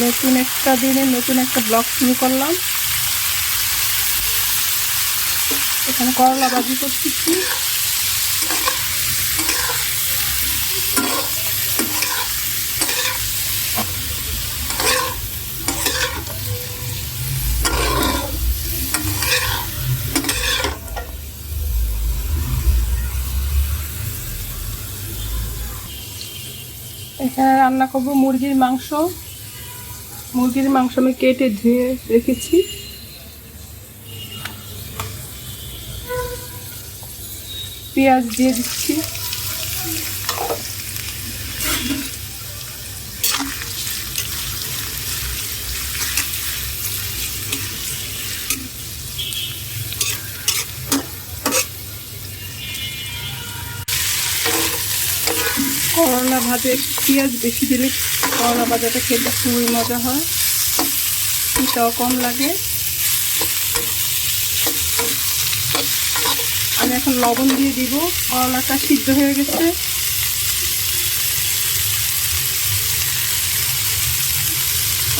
নতুন একটা দিনে নতুন একটা ব্লগ শুরু করলাম। এখানে করলা ভাজি করতেছি। এখানে রান্না করব মুরগির মাংস। মুরগির মাংস আমি কেটে ধুয়ে রেখেছি। পেঁয়াজ দিয়ে দিচ্ছি। করলা একটু পেঁয়াজ বেশি দিলে করলা ভাজাটা খেতে খুবই মজা হয়। পিঠাও কম লাগে। আমি এখন লবণ দিয়ে দিব। করলাটা সিদ্ধ হয়ে গেছে।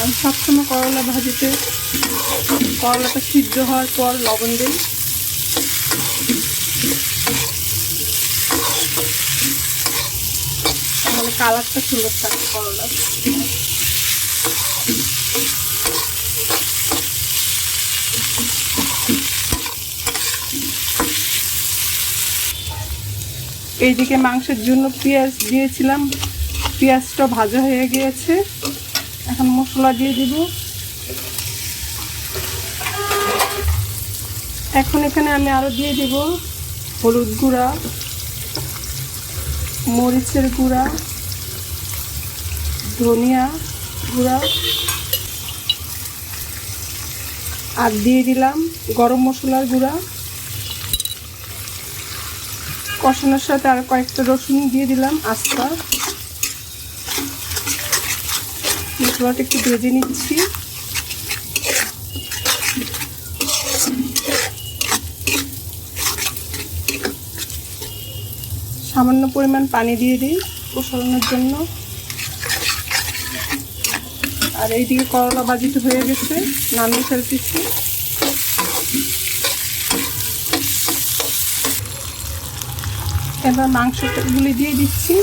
আমি সবসময় করলা ভাজিতে করলাটা সিদ্ধ হওয়ার পর লবণ দিই। কালারটা সুন্দর থাকে করলা এইদিকে মাংসের জন্য পেঁয়াজ দিয়েছিলাম। পেঁয়াজটা ভাজা হয়ে গিয়েছে। এখন মশলা দিয়ে দিব। এখন এখানে আমি আরও দিয়ে দিব হলুদ গুঁড়া, মরিচের গুঁড়া। ধনিয়া গুঁড়া। আর দিয়ে দিলাম গরম মশলার গুঁড়া। কষানোর সাথে আর কয়েকটা রসুন দিয়ে দিলাম, আস্তা। মশলাটা একটু ভেজে নিচ্ছি। সামান্য পরিমাণ পানি দিয়ে দিই কষানোর জন্য। আর এইদিকে করলা বাজিতে হয়ে গেছে নামিয়ে ফেলতেছি। এবার মাংসগুলি দিয়ে দিচ্ছি।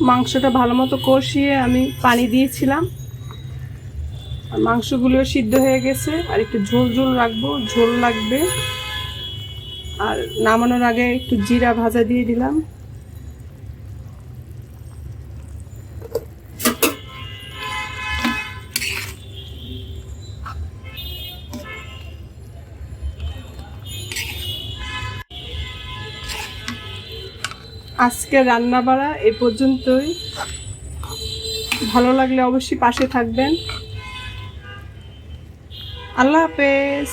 মাংসটা ভালো মতো কষিয়ে আমি পানি দিয়েছিলাম। আর মাংসগুলিও সিদ্ধ হয়ে গেছে। আর একটু ঝোল ঝোল রাখব, ঝোল লাগবে। আর নামানোর আগে একটু জিরা ভাজা দিয়ে দিলাম। আজকের রান্না বাড়া এ পর্যন্তই। ভালো লাগলে অবশ্যই পাশে থাকবেন। আল্লাহ হাফেজ।